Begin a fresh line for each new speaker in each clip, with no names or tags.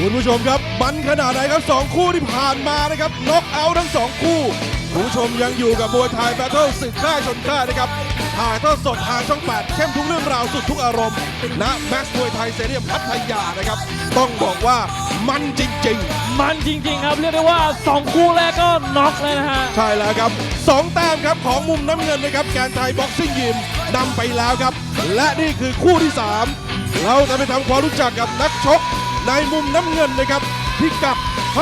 คุณผู้ชมครับมันขนาดไหนครับสองคู่ที่ผ่านมานะครับน็อกเอาท์ทั้งสองคู่ คุณผู้ชมยังอยู่กับมวยไทยแบทเทิลศึกค่ายชนค่ายนะครับถ่ายทอดสดทางช่อง 8 เข้มทุกเรื่องราวสุดทุกอารมณ์ณแม็กซ์มวยไทยเซเดียมพัทยานะครับ ต้องบอกว่ามันจริง ๆ
มันจริง ๆ ครับ เรียกได้ว่า 2 คู่แรกก็น็อกเลยนะฮะ
ใช่แล้วครับสองแต้มครับของมุมน้ำเงินนะครับ แกนไทยบ็อกซิ่งยิมนำไปแล้วครับ และนี่คือคู่ที่ 3 เราจะไปทำความรู้จักกับนักชก ในมุมน้ำเงินนะครับพิกัด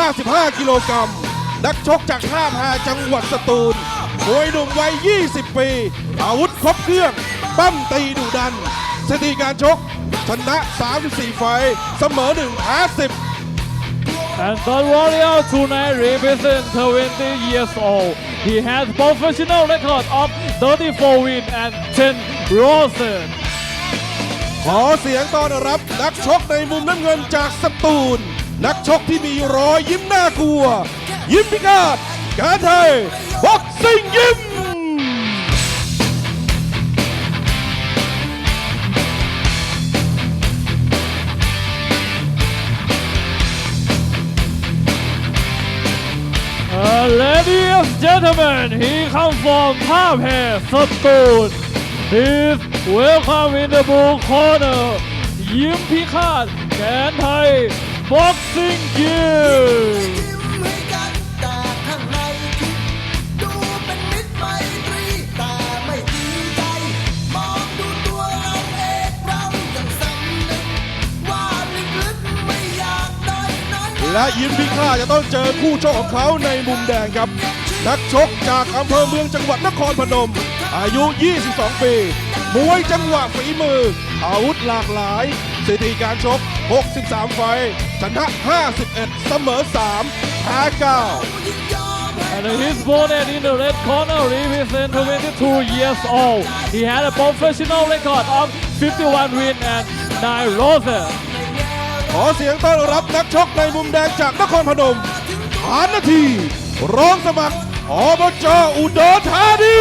55 กิโลกรัม นักชกจากท่าแพจังหวัดสตูลมวยหนุ่มวัย 20 ปี อาวุธครบเครื่อง ปั้มตีดุดัน สถิติการชก ชนะ 34 ไฟ เสมอ1แพ้10
And Third Warrior tonight represent 20 years old. He has professional record of 34 win and 10 losses.
ขอเสียงต้อนรับนักชกในมุมน้ำเงินจากสตูล นักชกที่มีรอยยิ้มน่ากลัว ยิ้มพิฆาตการไทยบ็อกซิ่งยิ้ม
Uh, ladies and gentlemen, he comes from Paphe, Satun. He's Welcome in the blue corner
ยิ้มพิฆาตแขนไทย Boxing Gear
และยิ้มพิฆาตจะต้องเจอคู่ชกของเขาในมุมแดงครับ นักชกจากอำเภอเมืองจังหวัดนครพนม อายุ 22 ปี มวยจังหวะฝีมือ อาวุธหลากหลายสถิติการชก 63 ไฟต์ชนะ 51 เสมอ 3แพ้9
And his opponent in the red corner represent 22 years old. He had a professional record of 51 win and 9 losses.
ขอเสียงต้อนรับนักชกในมุมแดงจากนครพนมฐานนาที ร้องสมัครอบจอุดรธานี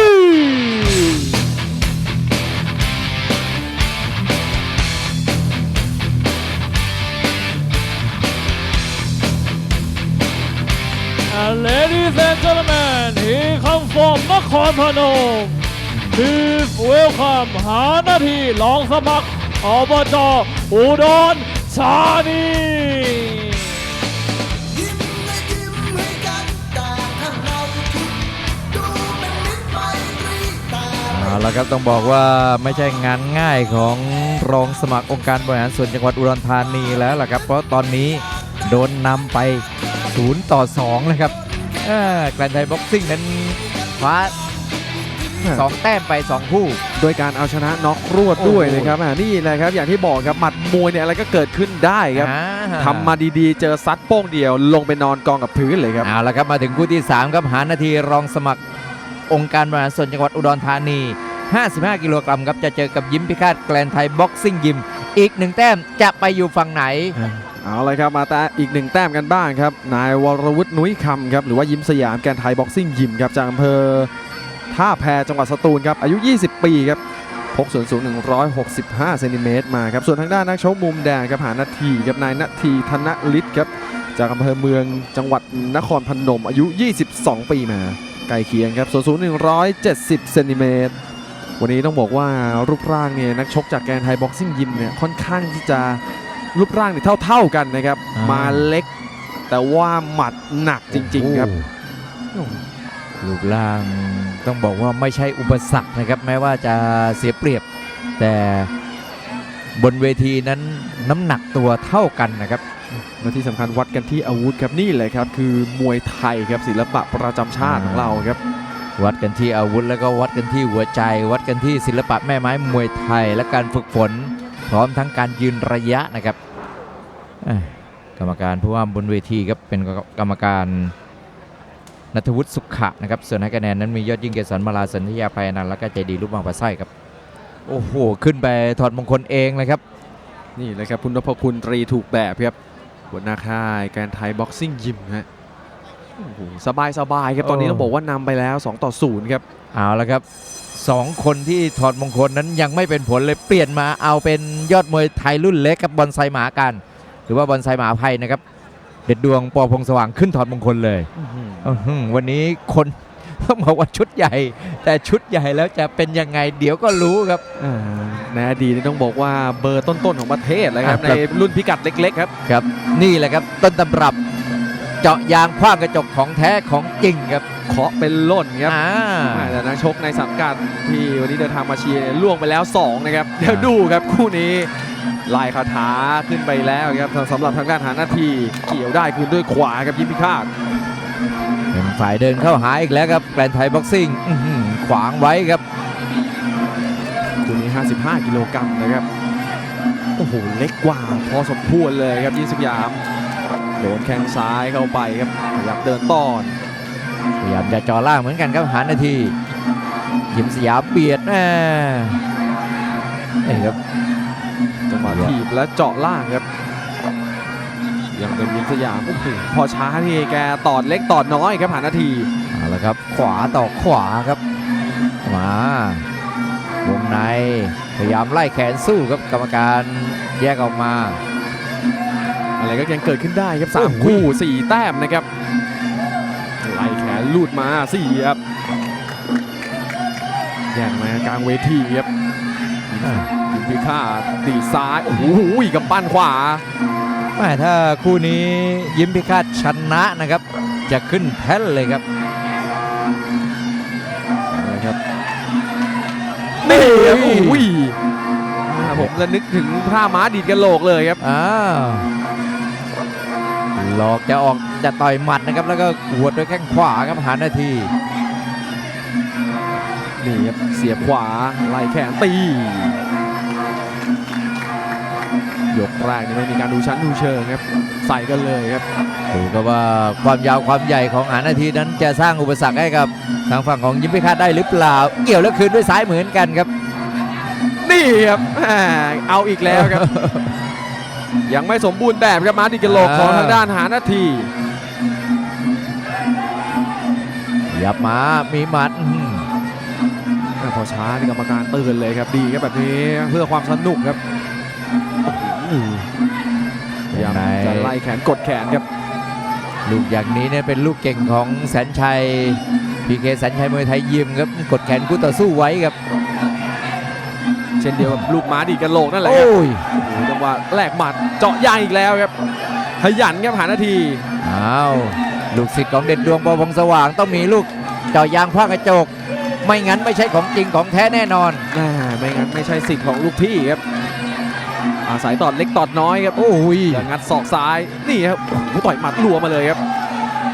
And ladies and gentlemen, he comes from นครพนม Please welcome หาหน้าที่รองสมัครอบจอุดรธานี
ยิ้มและยิ้มให้กันแต่ข้างในคิดดูเป็นมิตรไมตรีแต่
เอาละครับต้องบอกว่าไม่ใช่งานง่ายของรองสมัครองค์การบริหารส่วนจังหวัดอุดรธานีแล้วล่ะครับ เพราะตอนนี้โดนนำไป 0 ต่อ2เลยครับเอ่อแกรนด์ไทยบ็อกซิ่งนั้นคว้าสองแต้มไป 2 คู่
โดยการเอาชนะน็อกรวดด้วยนะครับอ่านี่แหละครับ อย่างที่บอกครับหมัดมวยเนี่ยอะไรก็เกิดขึ้นได้ครับ
อ่า
ทำมาดีๆ เจอซัดโป้งเดียว ลงไปนอนกองกับพื้นเลยครับ
เอาละครับมาถึงคู่ที่ 3 ครับหานาทีรองสมัครองค์การบริหารส่วนจังหวัดอุดรธานี 55 กิโลกรัมครับจะเจอกับยิ้มพิฆาตแกลนไทยบ็อกซิ่งยิม อีกหนึ่งแต้มจะไปอยู่ฝั่งไหน
เอาเลยครับมาแต่อีกหนึ่งแต้มกันบ้างครับ นายวรวุฒินุ้ยคำครับหรือว่ายิ้มสยามแกนไทยบ็อกซิ่งยิมครับจากอำเภอท่าแพจังหวัดสตูลครับอายุ 20 ปีครับพกส่วนสูง 165เซนติเมตรมาครับส่วนทางด้านนักชกมุมแดงครับหานาทีครับนายนาทีธนฤทธิ์ครับจากอำเภอเมืองจังหวัดนครพนม อายุ 22 ปีมาใกล้เคียงครับส่วนสูง 170เซนติเมตรวันนี้ต้องบอกว่ารูปร่างเนี่ยนักชกจากแกนไทยบ็อกซิ่งยิมเนี่ยค่อนข้างที่จะ รูปร่างเนี่ยเท่า ๆกันนะครับ
อ่าม
มาเล็ก แต่ว่าหมัดหนักจริง ๆ ครับ
โอ้โหรูปร่างต้องบอกว่าไม่ใช่อุปสรรคนะครับ แม้ว่าจะเสียเปรียบ แต่บนเวทีนั้นน้ำหนักตัวเท่ากันนะครับ
และที่สำคัญวัดกันที่อาวุธครับนี่เลยครับ คือมวยไทยครับศิลปะประจำชาติของเราครับ
วัดกันที่อาวุธแล้วก็วัดกันที่หัวใจ วัดกันที่ศิลปะแม่ไม้มวยไทย และการฝึกฝน พร้อมทั้งการยืนระยะนะครับเอ้ย กรรมการผู้ว่าบนเวทีครับเป็นกรรมการนัทวุฒิสุขะนะครับส่วนให้คะแนนนั้นมียอดยิ่งเกษรมาลาสันทยาภัยอนันต์และก็ใจดีลูกบางปลาไส้ครับโอ้โหขึ้นไปถอดมงคลเองเลยครับ
นี่เลยครับคุณนพคุณตรีถูกแบบครับหัวหน้าค่ายแกนไทยบ็อกซิ่งยิมฮะโอ้โหสบายสบายๆครับตอนนี้
โอ้
ต้องบอกว่านำไปแล้ว 2 ต่อ0ครับ
เอาละครับสองคนที่ถอดมงคลนั้นยังไม่เป็นผลเลยเปลี่ยนมาเอาเป็นยอดมวยไทยรุ่นเล็กกับบอลไซหมากัน หรือว่าบอลไซมหาภัยนะครับ เด็ดดวงปอพงสว่างขึ้นถอดมงคลเลยอื้อหือวันนี้คนต้องบอกว่าชุดใหญ่ แต่ชุดใหญ่แล้วจะเป็นยังไงเดี๋ยวก็รู้ครับ
อ่าในอดีตนี่ต้องบอกว่าเบอร์ต้นๆของประเทศเลยครับ
ค
ใน
รับ
รุ่นพิกัดเล็ก ๆ ครับ
ครับ นี่แหละครับต้นตำรับเจาะยางคว้างกระจกของแท้ของจริงครับ
เคาะเป็นล่นครับ
อ่า
อ่าแต่นักชกในสังกัดที่วันนี้เดินทางมาเชียร์ล่วงไปแล้ว 2 นะครับ เดี๋ยวดูครับคู่นี้ ลายคาถาขึ้นไปแล้วครับสำหรับทางด้านหาหน้าที่เกี่ยวได้คืนด้วยขวาครับยิมพิฆาต
เป็นฝ่ายเดินเข้าหาอีกแล้วครับแกรนด์ไทยบ็อกซิ่งอื้อหือขวางไว้ครับ
คู่นี้ 55 กิโลกรัมนะครับโอ้โหเล็กกว่าพอสมควรเลยครับยินสยามโดนแข้งซ้ายเข้าไปครับพยายามเดินต้อน
พยายามจะจ่อล่างเหมือนกันครับหานาทียิมสยามเบียดแน่นี่ครับ
จังหวะถีบและเจาะล่างครับยังเป็นยินสยามโอ้โหพอช้าที่แกตอดเล็กตอดน้อยครับหานาที
เอาละครับ ขวาต่อขวาครับมาวงในพยายามไล่แขนสู้ครับกรรมการแยกออกมา
อะไรก็ยังเกิดขึ้นได้ครับ
โอ้
สาม
โห
คู่สี่แต้มนะครับไล่แขนลูดมาสี่ครับแย่งมากลางเวทีครับยิง พิฆาตดีดซ้ายโอ้โหกำปั้นขวา
แม่ถ้าคู่นี้ยิ้มพิฆาตชนะนะครับ จะขึ้นแท่นเลยครับ
นะครับนี่ครับโอ้ยอ่าผมจะนึกถึงท่าม้าดีดกระโหลกเลยครับ
อ้าวหลอกจะออกจะต่อยหมัดนะครับ แล้วก็หวดด้วยแข้งขวาครับหานาที
นี่ครับเสียบขวาไล่แขนตี ยกแรกนี่ไม่มีการดูชั้นดูเชิงครับ ใส่กันเลยครับ
ดูครับว่าความยาวความใหญ่ของหานาทีนั้นจะสร้างอุปสรรคให้กับทางฝั่งของยิ้มพิฆาตได้หรือเปล่า เกี่ยวแล้วคืนด้วยซ้ายเหมือนกันครับ
นี่ครับแหม่เอาอีกแล้วครับ ยังไม่สมบูรณ์แบบครับมาดิกะโหลกของทางด้านหานาที
ยับมามีหมัดอื้อหือ
อะพอช้าที่กรรมการเตือนเลยครับดีครับแบบนี้เพื่อความสนุกครับโอ้โห พยายามจะไล่แขนกดแขนครับ
ลูกอย่างนี้เนี่ยเป็นลูกเก่งของแสนชัยพีเคแสนชัยมวยไทยยิมครับกดแขนคู่ต่อสู้ไว้ครับ
เช่นเดียวกับลูกม้าดีดกระโหลกนั่นแหละค
โอ้
รับ
ย
โอ้โหจังหวะแลกหมัดเจาะยางอีกแล้วครับขยันครับหานาที
อ้าวลูกศิษย์ของเด่นดวงปอพงสว่างต้องมีลูกเจาะยางผ้ากระจก ไม่งั้นไม่ใช่ของจริงของแท้แน่นอน
แม่ไม่งั้นไม่ใช่สิทธิ์ของลูกพี่ครับ อาศัยตอดเล็กตอดน้อยครับ
โอ้ย
แล้วงัดศอกซ้าย นี่ครับโอ้โหต่อยหมัดรัวมาเลยครับ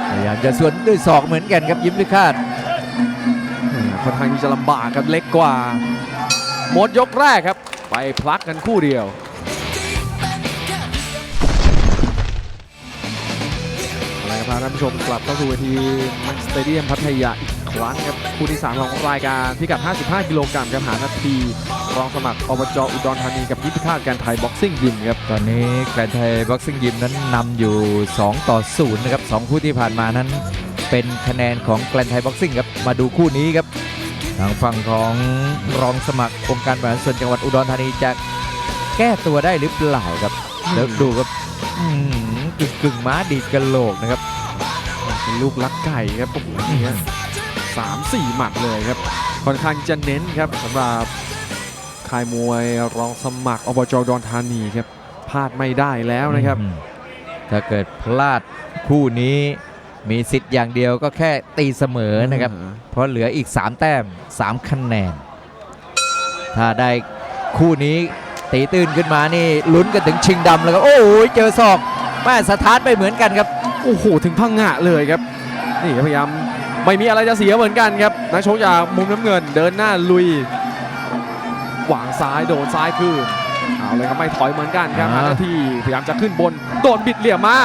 พยายามจะสวนด้วยศอกเหมือนกันครับยิ้มพิฆาต
แหม่ค่อนข้างที่จะลำบากครับเล็กกว่า หมดยกแรกครับ ไปพลักกันคู่เดียวอะไรครับพาท่านผู้ชมกลับเข้าสู่เวทีมันสเตเดียมพัทยาอีกครั้งครับ คู่ที่ 3 ของรายการพิกัด 55 กิโลกรัมครับหานาที รองสมัครอบจอุดรธานีกับยิปพิฆาตการไทยบ็อกซิ่งยิมครับ
ตอนนี้แกรนด์ไทยบ็อกซิ่งยิมนั้นนำอยู่ 2 ต่อ 0 นะครับสองคู่ที่ผ่านมานั้น เป็นคะแนนของแกรนด์ไทยบ็อกซิ่งครับ มาดูคู่นี้ครับ ทางฝั่งของรองสมัครองค์การบริหารส่วนจังหวัดอุดรธานีจะแก้ตัวได้หรือเปล่าครับแล้วดูครับอื้อหือกึ่งกึ่งๆม้าดีดกระโหลกนะครับ
เป็นลูกลักไก่ครับโอ้โหนี่ฮะสามสี่หมัดเลยครับค่อนข้างจะเน้นครับสำหรับ ค่ายมวยรองสมัครอบจอุดรธานีครับพลาดไม่ได้แล้วนะครับ
อืมถ้าเกิดพลาดคู่นี้มีสิทธิ์อย่างเดียวก็แค่ตีเสมอนะครับ เพราะเหลืออีก 3 แต้ม 3 คะแนน ถ้าได้คู่นี้ตีตื้นขึ้นมานี่ลุ้นกันถึงชิงดำแล้วครับโอ้ยเจอศอกแม่สถานไปเหมือนกันครับ
โอ้โหถึงพังงะเลยครับ นี่ครับพยายามไม่มีอะไรจะเสียเหมือนกันครับนักชกจากมุมน้ำเงินเดินหน้าลุยห วางซ้ายโดนซ้ายคืนเอาเลยครับไม่ถอยเหมือนกันครับ
อ่า
หาหน้าที่พยายามจะขึ้นบนโดนบิดเหลี่ยมมา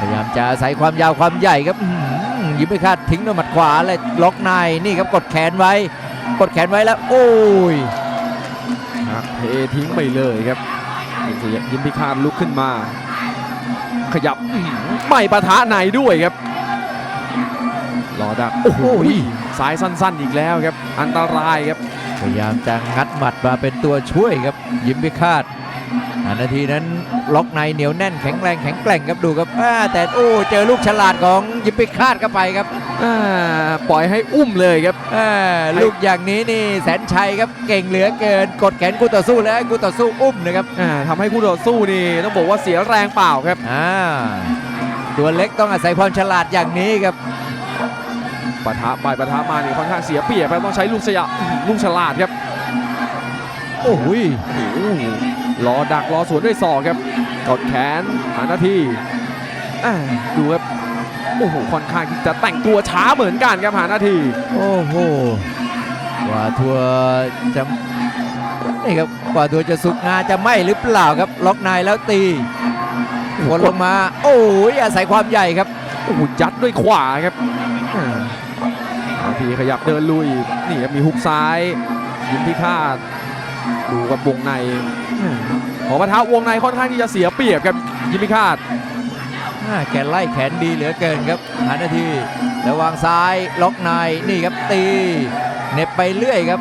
พยายามจะอาศัยความยาวความใหญ่ครับอื้อหือยิ้มไม่คาดทิ้งด้วยหมัดขวาเลยล็อกในนี่ครับกดแขนไว้ กดแขนไว้แล้ว โอ้ย
หักเททิ้งไปเลยครับยิมพิฆาตลุกขึ้นมา ขยับอื้อหือไม่ปะทะในด้วยครับรอดักโอ้โหซ้ายสั้นๆอีกแล้วครับ อันตรายครับ
พยายามจะงัดหมัดมาเป็นตัวช่วยครับ ยิ้มพิฆาตหานาทีนั้นล็อกในเหนียวแน่นแข็งแรงแข็งแกร่งครับดูครับอ่าแต่โอ้เจอลูกฉลาดของยิปปิคาดเข้าไปครับ
อ่าปล่อยให้อุ้มเลยครับ
อ่าลูกอย่างนี้นี่แสนชัยครับเก่งเหลือเกิน กดแขนคู่ต่อสู้แล้วให้คู่ต่อสู้อุ้มนะครับ
อ่าทำให้คู่ต่อสู้นี่ต้องบอกว่าเสียแรงเปล่าครับ
อ่าตัวเล็กต้องอาศัยความฉลาดอย่างนี้ครับ
ปะทะไปปะทะมานี่ค่อนข้างเสียเปรียบครับต้องใช้ลูกสยะลูกฉลาดครับ
โอ้ย
โอ้โหรอดักรอสวนด้วยศอกครับกดแขนหาหน้าที่อ่าดูครับโอ้โหค่อนข้างที่จะแต่งตัวช้าเหมือนกันครับหาหน้าที่
โอ้โหกว่าทัวร์จะนี่ครับกว่าทัวร์จะสุกงาจะไหมหรือเปล่าครับ ล็อกในแล้วตีวนลงมา โอ้ยอาศัยความใหญ่ครับ
โอ้โหยัดด้วยขวาครับ อ่าหาหน้าที่ขยับเดินลุย นี่ครับมีฮุกซ้ายยิงพิฆาตดูกับวงในอ่าขอปะทะวงในค่อนข้างที่จะเสียเปรียบครับยิงพิฆาต
อ่าแกไล่แขนดีเหลือเกินครับหานาทีแล้ววางซ้ายล็อกในนี่ครับตีเหน็บไปเรื่อยครับ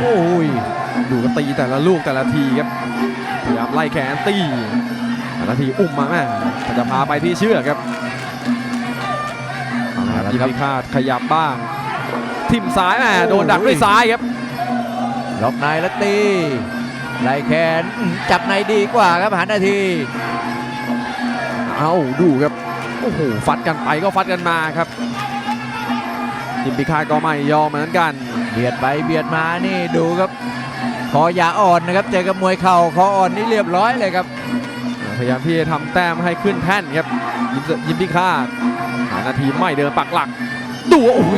โอ้ย
ดูกันตีแต่ละลูกแต่ละทีครับพยายามไล่แขนตีแต่ละทีอุ้มมาแม่จะพาไปที่เชือกครับ
เอาละ
ยิง
ครับ
พิฆาตขยับบ้าง ทิ่มซ้ายแม่โดนดักด้วยซ้ายครับ
ล็อกในแล้วตีไล่แขนอื้อจับในดีกว่าครับหานาที
เอาดูครับ โอ้โห ฟัดกันไปก็ฟัดกันมาครับยิงพิฆาตก็ไม่ยอมเหมือนกัน
เบียดไปเบียดมานี่ดูครับคอยาอ่อนนะครับเจอกับมวยเข่าคออ่อนนี่เรียบร้อยเลยครับ
พยายามที่จะทำแต้มให้ขึ้นแท่นครับ ยิมยิมพิฆาตหา นาทีไม่เดินปักหลักดูว่าโอ้โห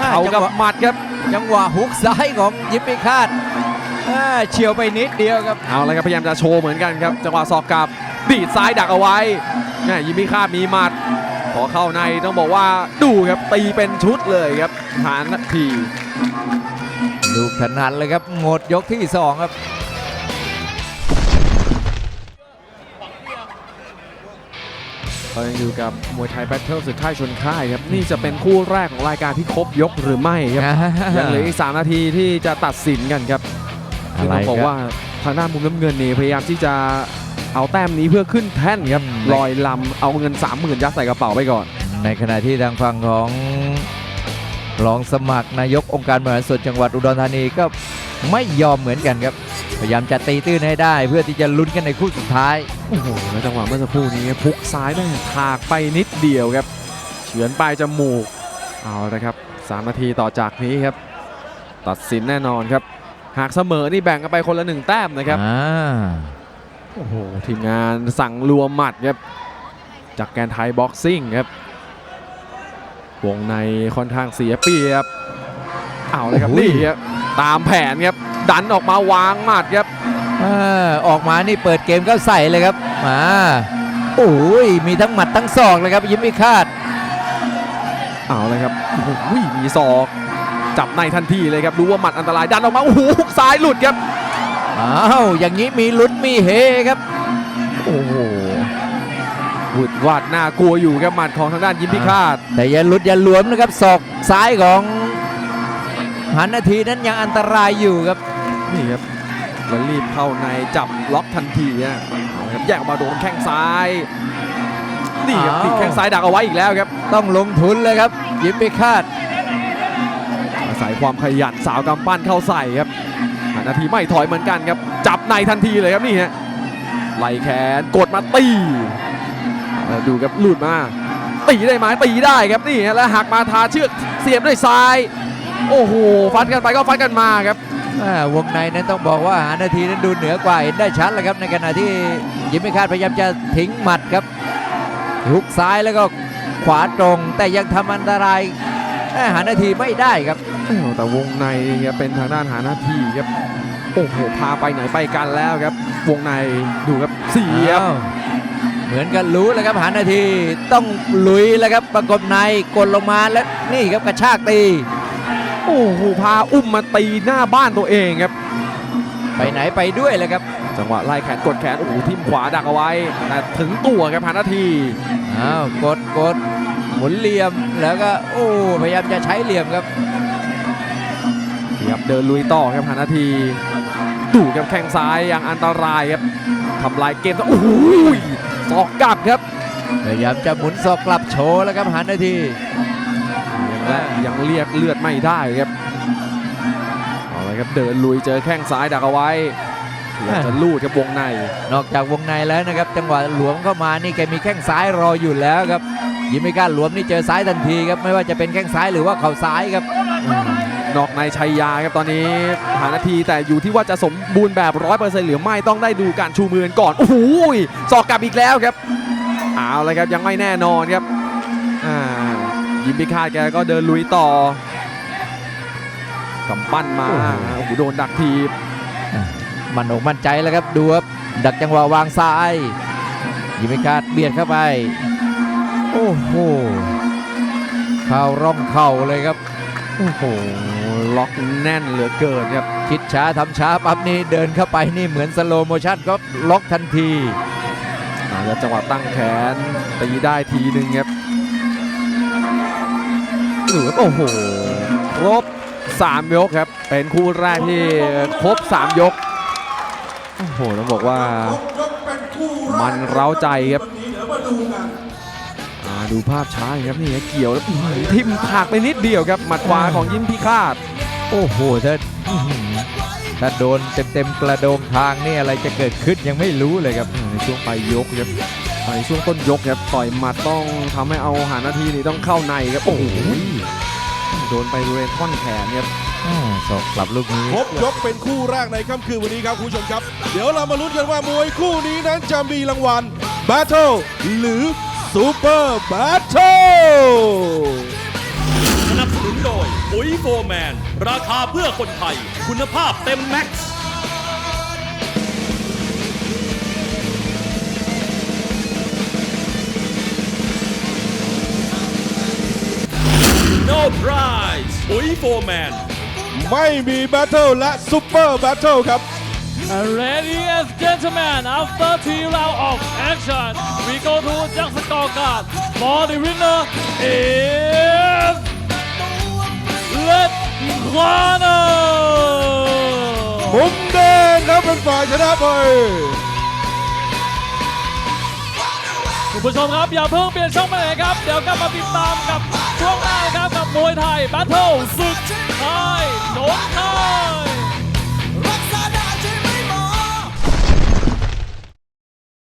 อ่
เอา
จั
กับ
งหวะ
หมัดครับ
จังหวะฮุกซ้ายของยิปปิคาดอ่าเฉียวไปนิดเดียวครับ
เอาเลยครับพยายามจะโชว์เหมือนกันครับ จังหวะสอกกลับดีดซ้ายดักเอาไว้แม่ยิมพิฆาตมีหมัดพอเข้าในต้องบอกว่าดูครับตีเป็นชุดเลยครับหานาที
ลูกถนัดเลยครับหมดยกที่สองครับ
เรายังอยู่กับมวยไทยแบทเทิลสุดท้ายชนค่ายครับ นี่จะเป็นคู่แรกของรายการที่ครบยกหรือไม่ครับยังเหลืออีก 3 นาทีที่จะตัดสินกันครับซึ่ง
อะไร
ต้องบอก
ครับ
ว่าทางด้านมุมน้ำเงินนี่พยายามที่จะเอาแต้มนี้เพื่อขึ้นแท่นครับ
อืม
ลอยลำเอาเงิน 30,000ยัดใส่กระเป๋าไปก่อน
ในขณะที่ทางฝั่งของรองสมัครนายกองค์การบริหารส่วนจังหวัดอุดรธานีก็ไม่ยอมเหมือนกันครับ พยายามจะตีตื้นให้ได้เพื่อที่จะลุ้นกันในคู่สุดท้าย
โอ้โหแล้วจังหวะเมื่อสักครู่นี้พุกซ้ายแม่งถากไปนิดเดียวครับ เฉือนปลายจมูก เอาละครับ3นาทีต่อจากนี้ครับ ตัดสินแน่นอนครับ หากเสมอนี่แบ่งกันไปคนละหนึ่งแต้มนะครับ
อ่า
โอ้โห ทีมงานสั่งรวมหมัดครับ จากแกนไทยบ็อกซิ่งครับ วงในค่อนข้างเสียเปรียบ เอาเลยครับ
โอ้โห
นี่ครับตามแผนครับ ดันออกมาวางหมัดครับ
อ่าออกมานี่เปิดเกมก็ใส่เลยครับมาโอ้ยมีทั้งหมัดทั้งศอกเลยครับยิ้มไม่คาด
เอาเลยครับโอ้โหมีศอกจับในทันทีเลยครับรู้ว่าหมัดอันตรายดันออกมาโอ้โหฮุกซ้ายหลุดครับ
อ้าวอย่างนี้มีลุ้นมีเฮครับ
โอ้โหหวุดวาดน่ากลัวอยู่ครับหมัดของทางด้านยิมพิฆาต
แต่อย่าหลุดอย่าหลวมนะครับศอกซ้ายของ หันนาทีนั้นยังอันตรายอยู่ครับ
นี่ครับแล้วรีบเข้าในจับล็อกทันทีนะเอาละครับแยกออกมาโดนแข้งซ้ายนี่ครับ
อ้าว
ติดแข้งซ้ายดักเอาไว้อีกแล้วครับ
ต้องลงทุนเลยครับ ยิ้มไม่คาด
อาศัยความขยันสาวกำปั้นเข้าใส่ครับหานาทีไม่ถอยเหมือนกันครับ จับในทันทีเลยครับนี่ฮะไล่แขนกดมาตีแล้วดูครับหลุดมาตีได้ไหมตีได้ครับนี่ฮะแล้วหักมาทาเชือกเสียบด้วยซ้าย โอ้โหฟัดกันไปก็ฟัดกันมาครับ
อ่าวงในนั้นต้องบอกว่าหานาทีนั้นดูเหนือกว่าเห็นได้ชัดเลยครับในขณะที่ยิ้มไม่คาดพยายามจะทิ้งหมัดครับฮุกซ้ายแล้วก็ขวาตรง แต่ยังทำอันตรายเอ้ยหานาทีไม่ได้ครับ
อ้าวแต่วงในครับเป็นทางด้านหาหน้าที่ครับโอ้โหพาไปไหนไปกันแล้วครับ วงในดูครับเสียบ
อ้าวเหมือนกันรู้เลยครับหานาทีต้องลุยแล้วครับประกบในกดลงมาแล้วนี่ครับกระชากตี
โอ้โหพาอุ้มมาตีหน้าบ้านตัวเองครับ
ไปไหนไปด้วยเลยครับ
จังหวะไล่แขนกดแขนโอ้โหทิ่มขวาดักเอาไว้ แต่ถึงตัวครับหาหน้าที่
อ้าวกดกดหมุนเหลี่ยมแล้วก็โอ้พยายามจะใช้เหลี่ยมครับ
เสียบเดินลุยต่อครับหาหน้าที่ดูครับแข้งซ้ายอย่างอันตรายครับทำลายเกมโอ้โหศอกกลับครับ
พยายามจะหมุนศอกกลับโชว์แล้วครับหันนาที
และยังเรียกเลือดไม่ได้ครับเอาเลยครับเดินลุยเจอแข้งซ้ายดักเอาไว้พยายามจะลูดครับวงใน
นอกจากวงในแล้วนะครับ จังหวะหลวมเข้ามานี่แกมีแข้งซ้ายรออยู่แล้วครับยิมไม่กล้าหลวมนี่เจอซ้ายทันทีครับไม่ว่าจะเป็นแข้งซ้ายหรือว่าเข่าซ้ายครับ
นอกในชัยยาครับตอนนี้หานาทีแต่อยู่ที่ว่าจะสมบูรณ์แบบร้อยเปอร์เซ็นต์หรือไม่ต้องได้ดูการชูมือกันก่อนโอ้โหสอกกลับอีกแล้วครับเอาเลยครับยังไม่แน่นอนครับอ่า ยิมพิฆาตแกก็เดินลุยต่อกำปั้นมาโอ้โหโดนดักทีบ
มันอกมั่นใจแล้วครับดูครับดักจังหวะวางซ้ายยิมไม่กล้าเบียดเข้าไป โอ้โหเข่าร่องเข่าเลยครับ
โอ้โหล็อกแน่นเหลือเกินครับ
คิดช้าทำช้าปั๊บนี่เดินเข้าไปนี่เหมือนสโลโมชั่นก็ล็อกทันที
เอาละจังหวะตั้งแขนตีได้ทีหนึ่งครับ ดูครับโอ้โหครบ 3 ยกครับ เป็นคู่แรกที่ครบ 3 ยก โอ้โหต้องบอกว่า มันเร้าใจครับอ่าดูภาพช้าครับนี่เกี่ยวแล้วทิ่มถากไปนิดเดียวครับหมัดขวาของยิ้มพิฆาต
โอ้โหถ้าถ้าโดนเต็มๆกระโดงทางนี่อะไรจะเกิดขึ้นยังไม่รู้เลยครับ
ในช่วงไปยกครับ ในช่วงต้นยกครับต่อยหมัดต้องทำให้เอาหานาทีนี้ต้องเข้าในครับ โอ้โหโดนไปบริเวณท่อนแขนครับ
อ่าสอกกลับลูกนี้
ครบยกเป็นคู่แรกในค่ำคืนวันนี้ครับคุณผู้ชมครับ เดี๋ยวเรามาลุ้นกันว่ามวยคู่นี้นั้นจะมีรางวัล Battle หรือ Super Battle
สนับสนุนโดยปุ๋ยโฟร์แมน ราคาเพื่อคนไทย คุณภาพเต็มแม็กซ์ No prize ปุ๋ยโฟร์แมน
ไม่มี Battle และ Super Battle ครับ
And ladies and gentlemen, after three rounds of action, we go to just scorecard. For the winner is Red Corner.
มุมแดงครับเป็นฝ่ายชนะไป
คุณผู้ชมครับ อย่าเพิ่งเปลี่ยนช่องไปไหนครับ เดี๋ยวกลับมาติดตามกับ ช่วงหน้าครับกับมวยไทย Battle ศึกไทยสงคราม